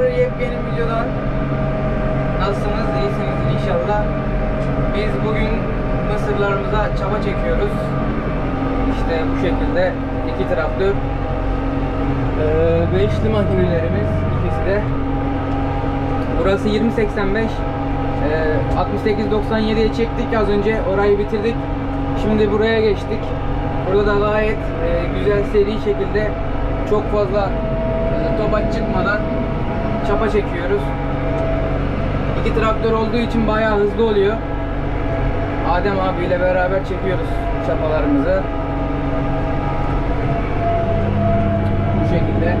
yepyeni videodan. Nasılsınız? İyisiniz inşallah. Biz bugün mısırlarımıza çaba çekiyoruz. İşte bu şekilde iki traktör. Ee, beşli makinelerimiz ikisi de. Burası 2085. Ee, 68-97'ye çektik az önce. Orayı bitirdik. Şimdi buraya geçtik. Burada da gayet e, güzel seri şekilde çok fazla e, topaç çıkmadan çapa çekiyoruz. İki traktör olduğu için bayağı hızlı oluyor. Adem abiyle beraber çekiyoruz çapalarımızı. Bu şekilde.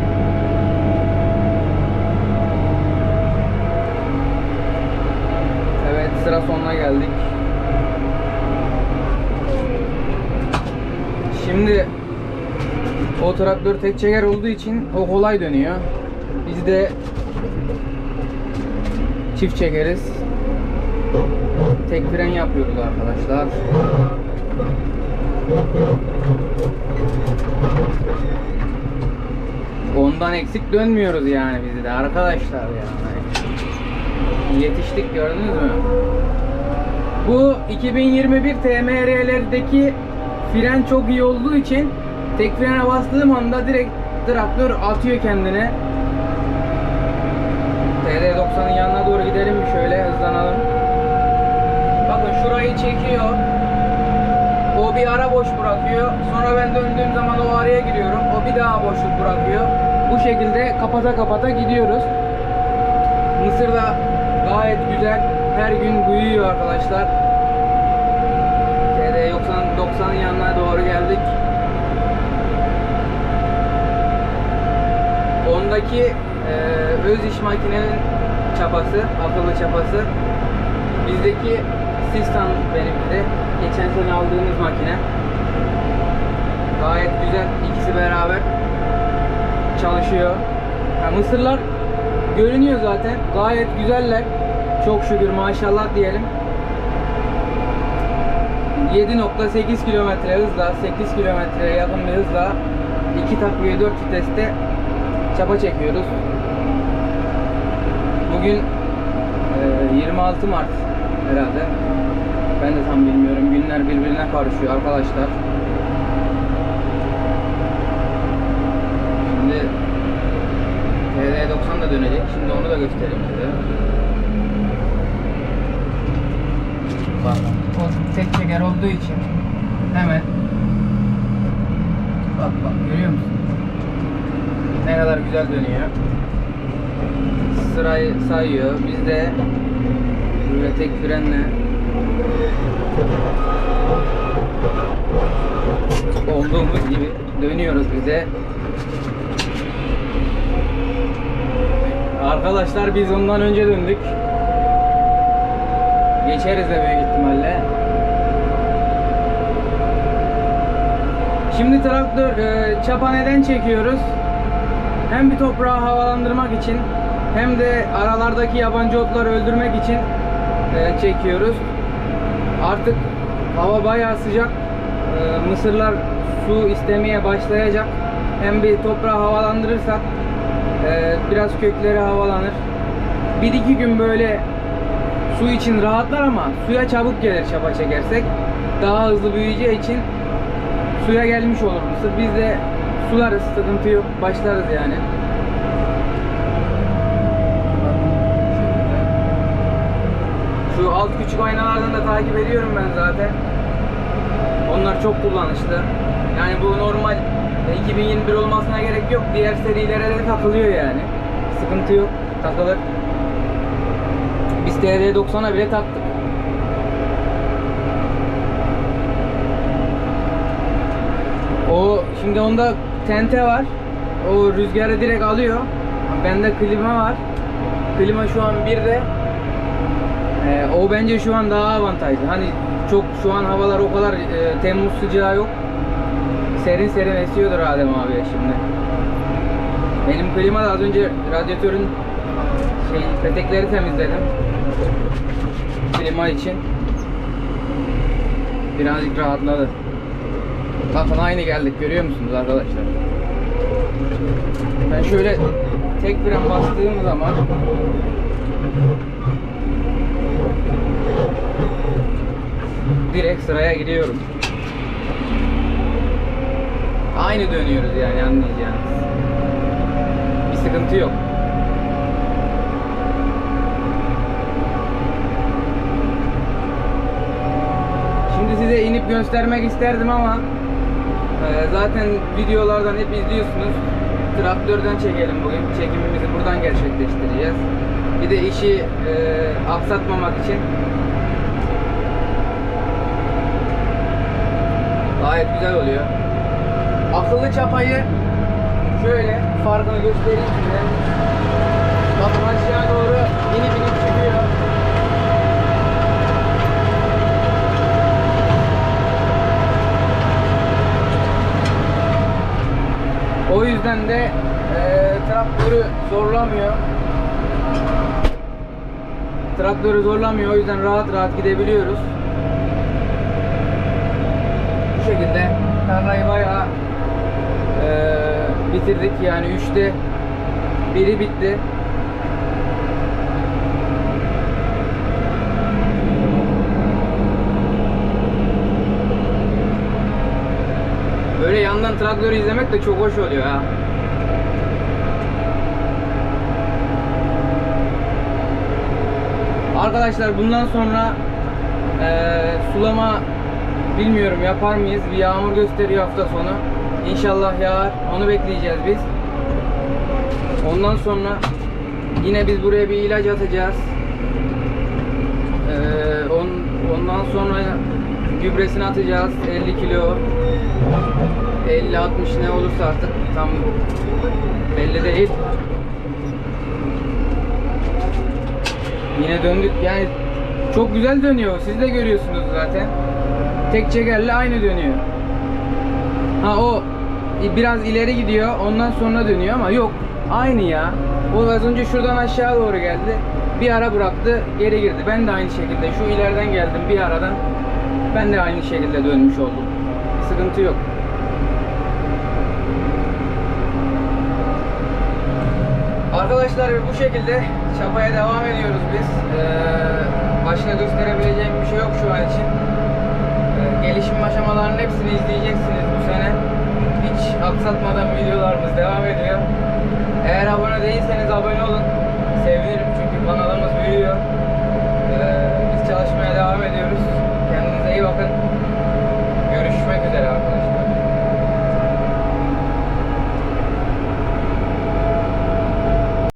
Evet sıra sonuna geldik. Şimdi o traktör tek çeker olduğu için o kolay dönüyor. Biz de çift çekeriz. Tek fren yapıyoruz arkadaşlar. Ondan eksik dönmüyoruz yani biz de arkadaşlar yani. Yetiştik gördünüz mü? Bu 2021 TMR'lerdeki fren çok iyi olduğu için tek frene bastığım anda direkt traktör atıyor kendine. TD90'ın yanına doğru gidelim mi şöyle hızlanalım. Bakın şurayı çekiyor. O bir ara boş bırakıyor. Sonra ben döndüğüm zaman o araya giriyorum. O bir daha boşluk bırakıyor. Bu şekilde kapata kapata gidiyoruz. Mısır da gayet güzel. Her gün büyüyor arkadaşlar. TD 90'ın yanına doğru geldik. Ondaki e, öz iş makinenin çapası, akıllı çapası. Bizdeki Sistan benimki de. Geçen sene aldığımız makine. Gayet güzel. İkisi beraber çalışıyor. Ya mısırlar görünüyor zaten. Gayet güzeller. Çok şükür maşallah diyelim. 7.8 kilometre hızla 8 kilometreye yakın bir hızla 2 takviye 4 viteste çapa çekiyoruz. Bugün e, 26 Mart herhalde. Ben de tam bilmiyorum. Günler birbirine karışıyor arkadaşlar. Şimdi TD90 da dönecek. Şimdi onu da göstereyim size. Bak o tek çeker olduğu için hemen bak bak görüyor musun? Ne kadar güzel dönüyor. Sırayı sayıyor. Biz de böyle tek frenle olduğumuz gibi dönüyoruz bize. Arkadaşlar biz ondan önce döndük. Geçeriz de büyük ihtimalle. Şimdi traktör e, çapa neden çekiyoruz? Hem bir toprağı havalandırmak için hem de aralardaki yabancı otları öldürmek için e, çekiyoruz. Artık hava bayağı sıcak. E, mısırlar su istemeye başlayacak. Hem bir toprağı havalandırırsak e, biraz kökleri havalanır. Bir iki gün böyle su için rahatlar ama suya çabuk gelir çapa çekersek. Daha hızlı büyüyeceği için suya gelmiş olur mısır. Biz de sularız sıkıntı yok. Başlarız yani. Şu alt küçük aynalardan da takip ediyorum ben zaten. Onlar çok kullanışlı. Yani bu normal e, 2021 olmasına gerek yok. Diğer serilere de takılıyor yani. Sıkıntı yok. Takılır. Biz TD90'a bile taktık. O şimdi onda tente var. O rüzgarı direkt alıyor. Bende klima var. Klima şu an bir de ee, o bence şu an daha avantajlı. Hani çok şu an havalar o kadar e, Temmuz sıcağı yok. Serin serin esiyordur Adem abi şimdi. Benim klima da az önce radyatörün şey petekleri temizledim. Klima için. Birazcık rahatladı. Bakın aynı geldik görüyor musunuz arkadaşlar? Ben şöyle tek fren bastığım zaman direkt sıraya giriyorum. Aynı dönüyoruz yani anlayacağınız. Bir sıkıntı yok. Şimdi size inip göstermek isterdim ama zaten videolardan hep izliyorsunuz. Traktörden çekelim bugün. Çekimimizi buradan gerçekleştireceğiz. Bir de işi e, aksatmamak için gayet güzel oluyor. Akıllı çapayı şöyle farkını göstereyim size. Bakın aşağı doğru inip inip çıkıyor. O yüzden de eee traktörü zorlamıyor. Traktörü zorlamıyor. O yüzden rahat rahat gidebiliyoruz. Bu şekilde tarlayı bayağı eee, bitirdik. Yani üçte biri bitti. Böyle yandan traktörü izlemek de çok hoş oluyor ha. Arkadaşlar bundan sonra eee, sulama bilmiyorum yapar mıyız? Bir yağmur gösteriyor hafta sonu. İnşallah yağar. Onu bekleyeceğiz biz. Ondan sonra yine biz buraya bir ilaç atacağız. Eee, on- ondan sonra gübresini atacağız 50 kilo 50-60 ne olursa artık tam belli değil. Yine döndük yani çok güzel dönüyor. Siz de görüyorsunuz zaten. Tek çekerle aynı dönüyor. Ha o biraz ileri gidiyor ondan sonra dönüyor ama yok aynı ya. O az önce şuradan aşağı doğru geldi. Bir ara bıraktı geri girdi. Ben de aynı şekilde şu ileriden geldim bir aradan. Ben de aynı şekilde dönmüş oldum. Sıkıntı yok. Arkadaşlar bu şekilde çapaya devam ediyoruz biz. Ee, başka gösterebileceğim bir şey yok şu an için. Ee, gelişim aşamalarının hepsini izleyeceksiniz bu sene. Hiç aksatmadan videolarımız devam ediyor. Eğer abone değilseniz abone olun.